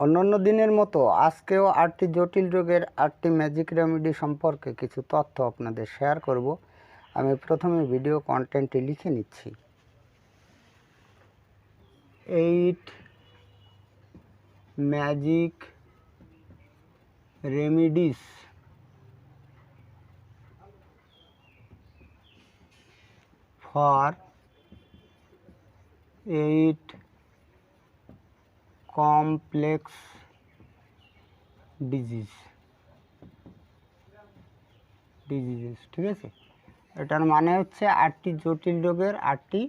অন্যান্য দিনের মতো আজকেও আটটি জটিল রোগের আটটি ম্যাজিক রেমেডি সম্পর্কে কিছু তথ্য আপনাদের শেয়ার করব। আমি প্রথমে ভিডিও কন্টেন্টটি লিখে নিচ্ছি। Eight magic remedies for eight complex disease. Diseases, ঠিক আছে? এটার মানে হচ্ছে আটটি জটিল রোগের আটটি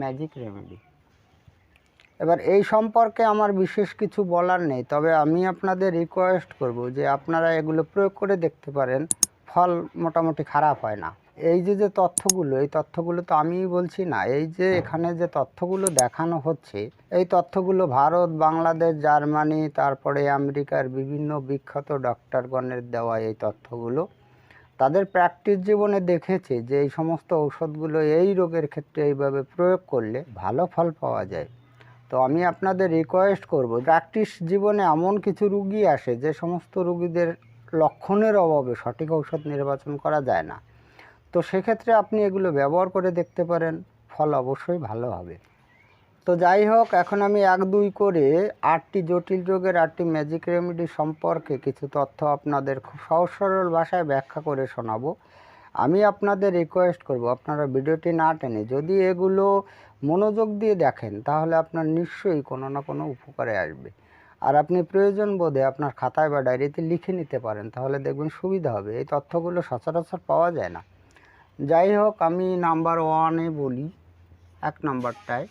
ম্যাজিক রেমেডি এবার এই সম্পর্কে আমার বিশেষ কিছু বলার নেই, তবে আমি আপনাদের রিকোয়েস্ট করব যে আপনারা এগুলো প্রয়োগ করে দেখতে পারেন, ফল মোটামুটি খারাপ হয় না। এই যে যে তথ্যগুলো এই তথ্যগুলো তো আমিই বলছি না। এই যে এখানে যে তথ্যগুলো দেখানো হচ্ছে এই তথ্যগুলো ভারত বাংলাদেশ জার্মানি তারপরে আমেরিকার বিভিন্ন বিখ্যাত ডক্টরগণের দেওয়া এই তথ্যগুলো তাদের প্র্যাকটিস জীবনে দেখেছে যে এই সমস্ত ঔষধগুলো এই রোগের ক্ষেত্রে এইভাবে প্রয়োগ করলে ভালো ফল পাওয়া যায়। তো আমি আপনাদের রিকোয়েস্ট করব প্র্যাকটিস জীবনে এমন কিছু রুগী আসে যে সমস্ত রুগীদের লক্ষণের অভাবে সঠিক ঔষধ নির্বাচন করা যায় না। তো সেক্ষেত্রে আপনি এগুলো ব্যবহার করে দেখতে পারেন, ফল অবশ্যই ভালো হবে। তো যাই হোক, এখন আমি এক দুই করে আটটি জটিল রোগের আটটি ম্যাজিক রেমেডি সম্পর্কে কিছু তথ্য আপনাদের খুব সহজ সরল ভাষায় ব্যাখ্যা করে শোনাবো। আমি আপনাদের রিকোয়েস্ট করব, আপনারা ভিডিওটি না টেনে যদি এগুলো মনোযোগ দিয়ে দেখেন, তাহলে আপনার নিশ্চয়ই কোনো না কোনো উপকারে আসবে। আর আপনি প্রয়োজন বোধে আপনার খাতায় বা ডায়েরিতে লিখে নিতে পারেন, তাহলে দেখবেন সুবিধা হবে। এই তথ্যগুলো সচরাচর পাওয়া যায় না। যাই হোক আমি নাম্বার ওয়ানে বলি, এক নাম্বারটায়।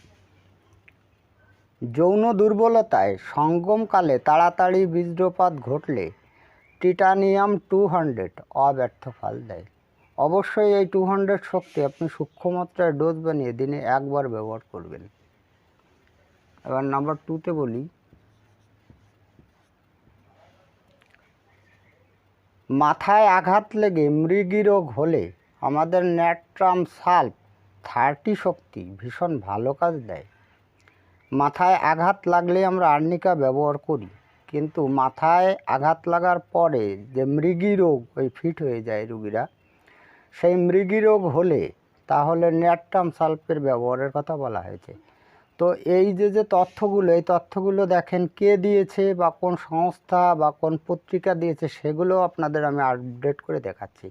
যৌন দুর্বলতায় সঙ্গমকালে তাড়াতাড়ি বীর্যপাত ঘটলে টিটানিয়াম টু হান্ড্রেড অব্যর্থ ফল দেয়। অবশ্যই এই টু হান্ড্রেড শক্তি আপনি সূক্ষ্মমাত্রায় ডোজ বানিয়ে দিনে একবার ব্যবহার করবেন। এবার নাম্বার টুতে বলি, মাথায় আঘাত লেগে মৃগী রোগ হলে আমাদের ন্যাট্রাম সাল্প থার্টি শক্তি ভীষণ ভালো কাজ দেয়। মাথায় আঘাত লাগলে আমরা আর্নিকা ব্যবহার করি, কিন্তু মাথায় আঘাত লাগার পরে যে মৃগী রোগ ওই ফিট হয়ে যায় রুগীরা, সেই মৃগী রোগ হলে তাহলে ন্যাট্রাম সাল্পের ব্যবহারের কথা বলা হয়েছে। তো এই যে যে তথ্যগুলো, এই তথ্যগুলো দেখেন কে দিয়েছে বা কোন সংস্থা বা কোন পত্রিকা দিয়েছে, সেগুলো আপনাদের আমি আপডেট করে দেখাচ্ছি।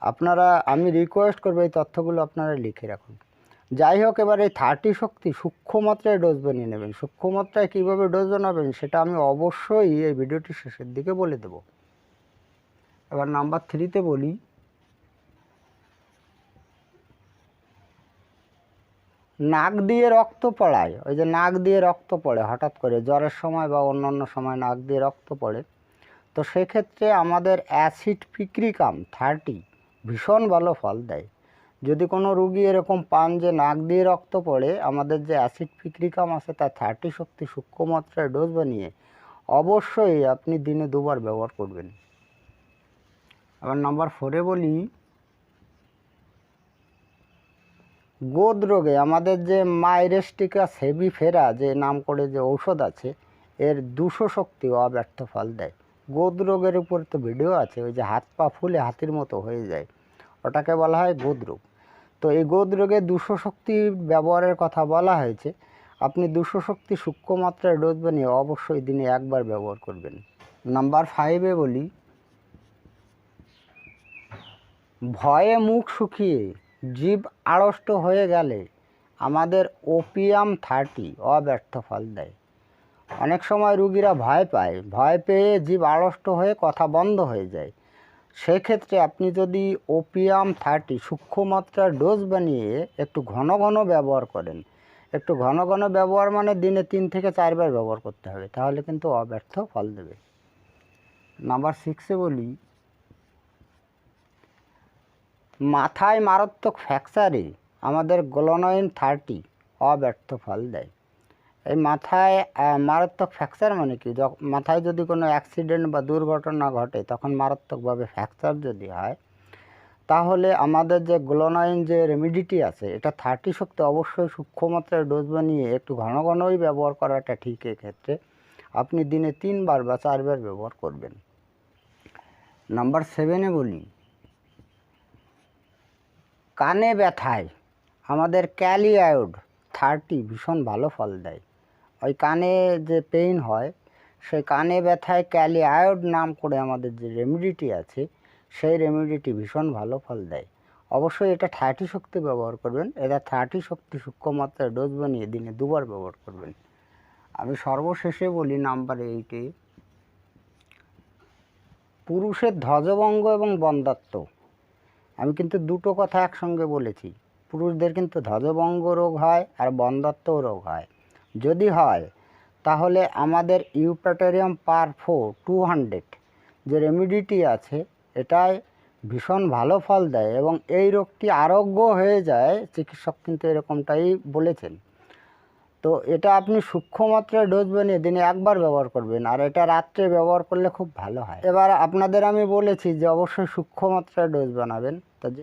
আপনারা, আমি রিকোয়েস্ট করব এই তথ্যগুলো আপনারা লিখে রাখুন। যাই হোক, এবার এই থার্টি শক্তি সূক্ষ্ম মাত্রায় ডোজ বানিয়ে নেবেন। সূক্ষ্ম মাত্রায় কীভাবে ডোজ বানাবেন, সেটা আমি অবশ্যই এই ভিডিওটি শেষের দিকে বলে দেব। এবার নাম্বার থ্রিতে বলি। নাক দিয়ে রক্ত পড়ায়। ওই যে নাক দিয়ে রক্ত পড়ে হঠাৎ করে, জ্বরের সময় বা অন্যান্য সময় নাক দিয়ে রক্ত পড়ে। তো সেক্ষেত্রে আমাদের অ্যাসিড পিক্রিকাম থার্টি ভীষণ ভালো ফল দেয়। যদি কোনো রুগী এরকম পান যে নাক দিয়ে রক্ত পড়ে, আমাদের যে অ্যাসিড পিক্রিকাম আছে তার থার্টি শক্তি সূক্ষ্ম মাত্রায় ডোজ বানিয়ে অবশ্যই আপনি দিনে দুবার ব্যবহার করবেন। আবার নাম্বার ফোরে বলি, গোদ রোগে আমাদের যে মাইরেস্টিকা সেবি ফেরা যে নাম করে যে ঔষধ আছে, এর দুশো শক্তি অব্যর্থ ফল দেয়। গোদ রোগের উপর তো ভিডিও আছে, ওই যে হাত পা ফুলে হাতির মতো হয়ে যায়। ওটাকে বলা হয় গোদরোগ। তো এই গোদরোগে দুশো শক্তি ব্যবহারের কথা বলা হয়েছে। আপনি দুশো শক্তি সূক্ষ্ম মাত্রায় ডোজ বানিয়ে অবশ্যই দিনে একবার ব্যবহার করবেন। নাম্বার ফাইভে বলি, ভয়ে মুখ শুকিয়ে জীব আড়ষ্ট হয়ে গেলে আমাদের ওপিয়াম থার্টি অব্যর্থ ফল দেয়। অনেক সময় রুগীরা ভয় পায়, ভয় পেয়ে জীব আড়ষ্ট হয়ে কথা বন্ধ হয়ে যায়। সেক্ষেত্রে আপনি যদি ওপিয়াম থার্টি সূক্ষ্ম মাত্রার ডোজ বানিয়ে একটু ঘন ঘন ব্যবহার করেন, একটু ঘন ঘন ব্যবহার মানে দিনে তিন থেকে চারবার ব্যবহার করতে হবে, তাহলে কিন্তু অব্যর্থ ফল দেবে। নাম্বার সিক্সে বলি, মাথায় মারাত্মক ফ্র্যাকচারে আমাদের গ্লোনয়েন থার্টি অব্যর্থ ফল দেয়। এই মাথায় মারাত্মক ফ্র্যাকচার মানে কি? মাথায় যদি কোনো অ্যাক্সিডেন্ট বা দুর্ঘটনা ঘটে, তখন মারাত্মকভাবে ফ্র্যাকচার যদি হয়, তাহলে আমাদের যে গ্লোনাইন যে রেমিডিটি আছে, এটা থার্টি শক্তি অবশ্যই সূক্ষ্ম মাত্রায় ডোজ বানিয়ে একটু ঘন ঘনই ব্যবহার করাটা ঠিক এক্ষেত্রে। আপনি দিনে তিনবার বা চারবার ব্যবহার করবেন। নাম্বার সেভেনে বলি, কানে ব্যথায়, আমাদের ক্যালিআয়োড থার্টি ভীষণ ভালো ফল দেয়। ওই কানে যে পেইন হয়, সেই কানে ব্যথায় ক্যালিআয়োড নাম করে আমাদের যে রেমিডিটি আছে, সেই রেমিডিটি ভীষণ ভালো ফল দেয়। অবশ্যই এটা থার্টি শক্তি ব্যবহার করবেন। এটা থার্টি শক্তি সূক্ষ্ম মাত্রায় ডোজ বানিয়ে দিনে দুবার ব্যবহার করবেন। আমি সর্বশেষে বলি নাম্বার এইটে পুরুষের ধ্বজভঙ্গ এবং বন্ধাত্ম আমি কিন্তু দুটো কথা একসঙ্গে বলেছি। পুরুষদের কিন্তু ধ্বজভঙ্গ রোগ হয় আর বন্ধাত্ম রোগ হয়। যদি হয়, তাহলে আমাদের ইউপ্যাটেরিয়াম পার ফো টু হান্ড্রেড যে রেমিডিটি আছে, এটাই ভীষণ ভালো ফল দেয় এবং এই রোগটি আরোগ্য হয়ে যায়, চিকিৎসক কিন্তু এরকমটাই বলেছেন। তো এটা আপনি সূক্ষ্ম মাত্রায় ডোজ বানিয়ে দিনে একবার ব্যবহার করবেন, আর এটা রাত্রে ব্যবহার করলে খুব ভালো হয়। এবার আপনাদের আমি বলেছি যে অবশ্যই সূক্ষ্ম মাত্রায় ডোজ বানাবেন।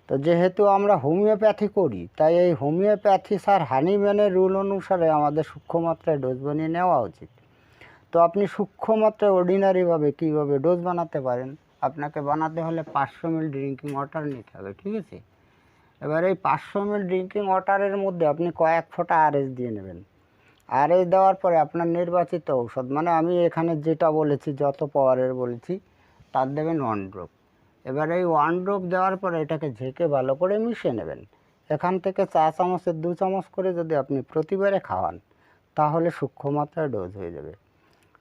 তো যেহেতু আমরা হোমিওপ্যাথি করি, তাই এই হোমিওপ্যাথি স্যার হানিম্যানের রুল অনুসারে আমাদের সূক্ষ্ম মাত্রায় ডোজ বানিয়ে নেওয়া উচিত। তো আপনি সূক্ষ্ম মাত্রায় অর্ডিনারিভাবে কীভাবে ডোজ বানাতে পারেন? আপনাকে বানাতে হলে পাঁচশো মিল ড্রিঙ্কিং ওয়াটার নিতে হবে, ঠিক আছে? এবার এই পাঁচশো মিল ড্রিঙ্কিং ওয়াটারের মধ্যে আপনি কয়েক ফোঁটা আরএস দিয়ে নেবেন। আরএস দেওয়ার পরে আপনার নির্বাচিত ঔষধ মানে আমি এখানে যেটা বলেছি, যত পাওয়ারের বলেছি, তার দেবেন ওয়ান ড্রপ এবার এই ওয়ান ড্রপ দেওয়ার পরে এটাকে ঝেঁকে ভালো করে মিশিয়ে নেবেন। এখান থেকে চা চামচের দু চামচ করে যদি আপনি প্রতিবারে খাওয়ান, তাহলে সূক্ষ্ম মাত্রায় ডোজ হয়ে যাবে।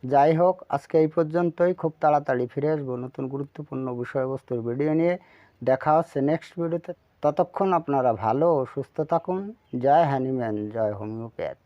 যাই হোক, আজকে এই পর্যন্তই। খুব তাড়াতাড়ি ফিরে আসব নতুন গুরুত্বপূর্ণ বিষয়বস্তুর ভিডিও নিয়ে। দেখা হচ্ছে নেক্সট ভিডিওতে ততক্ষণ আপনারা ভালো ও সুস্থ থাকুন। জয় হ্যানিম্যান জয় হোমিওপ্যাথ।